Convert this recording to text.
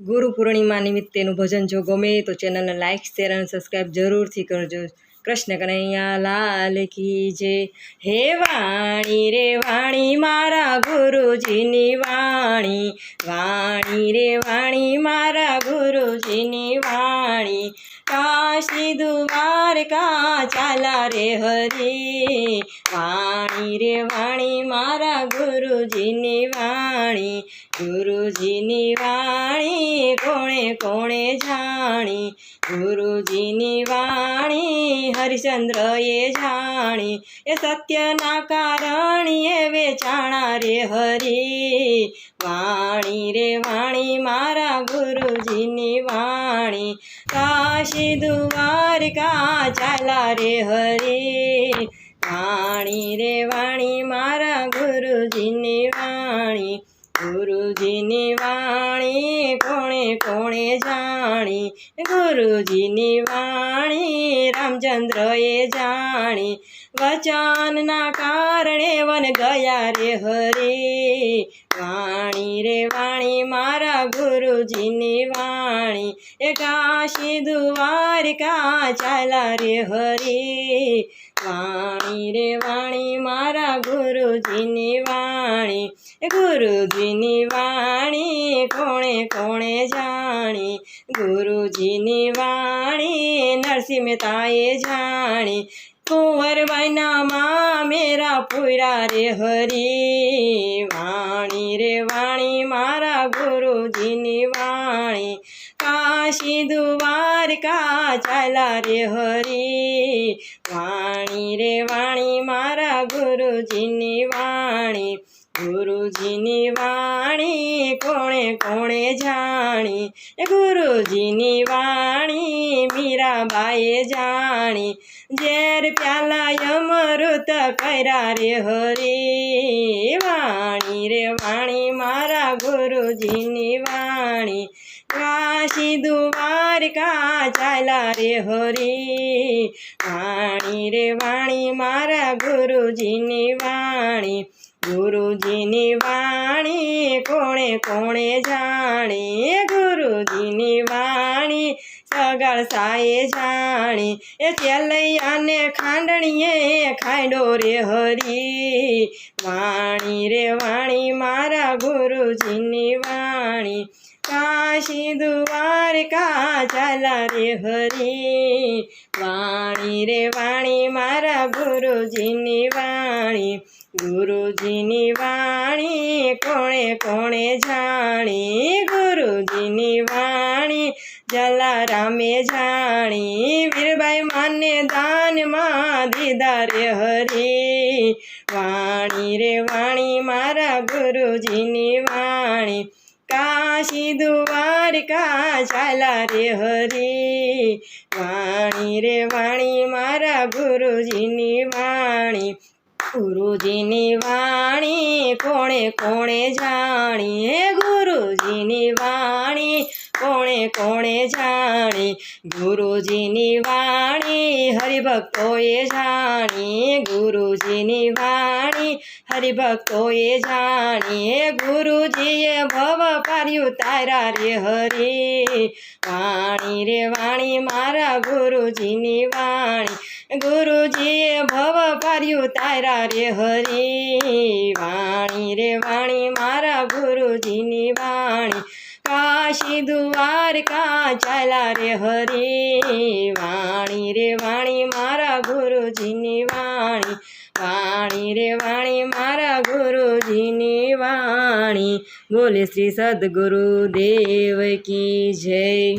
ગુરુ પૂર્ણિમા નિમિત્તેનું ભજન જો ગમે તો ચેનલને લાઇક શેર અને સબસ્ક્રાઈબ જરૂરથી કરજો. કૃષ્ણ કનૈયા લાલ કી જે હે વાણી રે વાણી, મારા ગુરુજીની વાણી. વાણી રે વાણી, મારા ગુરુજીની વાણી. કાશી દ્વારકા ચાલા રે હરી. વાણી રે વાણી, મારા ગુરુજીની વાણી. ગુરુજીની વાણી કોણે જાણી? ગુરુજીની વાણી હરિચંદ્રએ જાણી. એ સત્યના કારણીએ વેચાણા રે હરી. વાણી રે વાણી મારા ગુરુજીની વાણી. કાશી દ્વારકા ચાલા રે હરી. વાણી રે વાણી મારા ગુરુજીની વાણી. ગુરુજીની વાણી કોણે કોણે જાણી. ગુરુજીની વાણી રામચંદ્રએ જાણી, વચનના કારણે વન ગયા રે હરે. વાણી રે વાણી મારા ગુરુજીની વાણી, એ કાશી દ્વારિકા ચાલા રે હરે. વાણી રે વાણી મારા ગુરુજીની વાણી, એ ગુરુજીની વાણી કોણે કોણે જાણી? ગુરુજીની વાણી નરસિંહ મહેતાએ જાણી. કુંવરબાઈનામાં મેરા પૂરા રે હરી. વાણી રે વાણી મારા ગુરુજીની વાણી. કાશી દ્વારકા ચાલા રે હરી. વાણી રે વાણી મારા ગુરુજીની વાણી. ગુરુજીની વાણી કોણે કોણે જાણી? ગુરુજીની વાણી મીરાબાએ જાણી. ઝેર પ્યાલા અમૃત કર્યા રે હરી. વાણી રે વાણી, મારા ગુરુજીની વાણી. કાશી દ્વારકા ચાલા રે હરી, વાણી રે વાણી મારા ગુરુજીની વાણી. ગુરુજીની વાણી કોણે કોણે જાણી? ગુરુજીની વાણી સગાળ સાએ જાણી. એ ચેલૈયાને ખાંડણીએ ખાંડો રે હરી, વાણી રે વાણી મારા ગુરુજીની વાણી. કાશી દ્વારકા ચાલા રે હરી વાણી રે વાણી મારા ગુરુજીની વાણી ગુરુજીની વાણી કોણે કોણે જાણી ગુરુજીની વાણી જલારામે જાણી વીરબાઈ માને દાનમાં દીધા રે હરી વાણી રે વાણી મારા ગુરુજીની વાણી કાશી દ્વારકા ચાલા રે હરી. વાણી રે વાણી મારા ગુરુજીની વાણી. ગુરુજીની વાણી કોણે કોણે જાણી? હે ગુરુજીની વાણી કોણે જાણી? ગુરુજીની વાણી હરિભક્તોએ જાણી. ગુરુજીની વાણી હરિભક્તોએ જાણી. ગુરુજીએ ભવ પાર્યું તારા રે હરી. વાણી રે વાણી મારા ગુરુજીની વાણી. ગુરુજીએ ભવ પાર્યું તારા રે હરી. વાણી રે વાણી મારા ગુરુજીની વાણી. કાશી દ્વારકા ચાલા રે હરી વાણી રે વાણી મારા ગુરુજીની વાણી. વાણી રે વાણી મારા ગુરુજીની વાણી. બોલે શ્રી સદગુરુ દેવ કી જય.